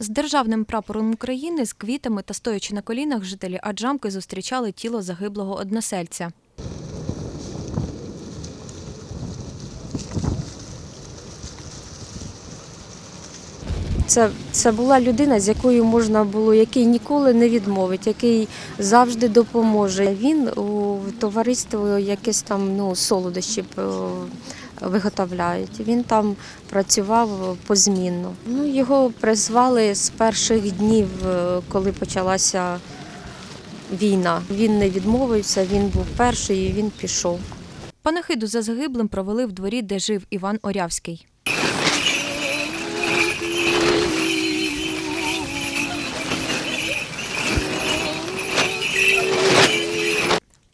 З державним прапором України з квітами та стоячи на колінах, жителі Аджамки зустрічали тіло загиблого односельця. Це, це була людина, з якою можна було, який ніколи не відмовить, який завжди допоможе. Він у товариство якесь там ну, солодощі е, виготовляють. Він там працював позмінно. Ну, його призвали з перших днів, е, коли почалася війна. Він не відмовився, він був перший і він пішов. Панахиду за загиблим провели в дворі, де жив Іван Орявський.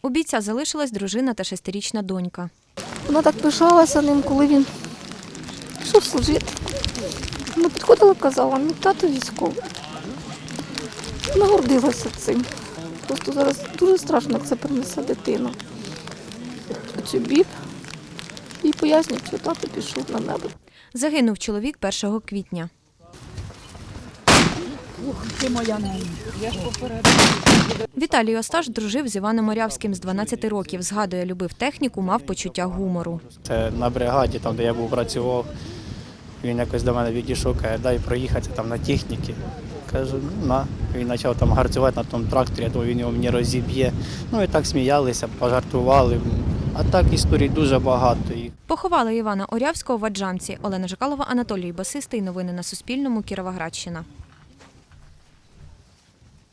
У бійця залишилась дружина та шестирічна донька. Вона так пишалася ним, коли він пішов служити. Вона підходила, казала, мій тато військовий. Вона гордилася цим. Просто зараз дуже страшно, як це принесе дитина. Оцю біб. І пояснюють, що тато пішов на небо. Загинув чоловік 1 квітня. Віталій Осташ дружив з Іваном Орявським з 12 років. Згадує, любив техніку, мав почуття гумору. Це на бригаді, там, де я був працював. Він якось до мене відійшов, каже, дай проїхатися там на техніці. Кажу, ну на. Він почав там гарцювати на тому тракторі, я думав, він його мені розіб'є. Ну і так сміялися, пожартували. А так історій дуже багато. Поховали Івана Орявського в Аджамці. Олена Жикалова, Анатолій Басистий. Новини на Суспільному. Кіровоградщина.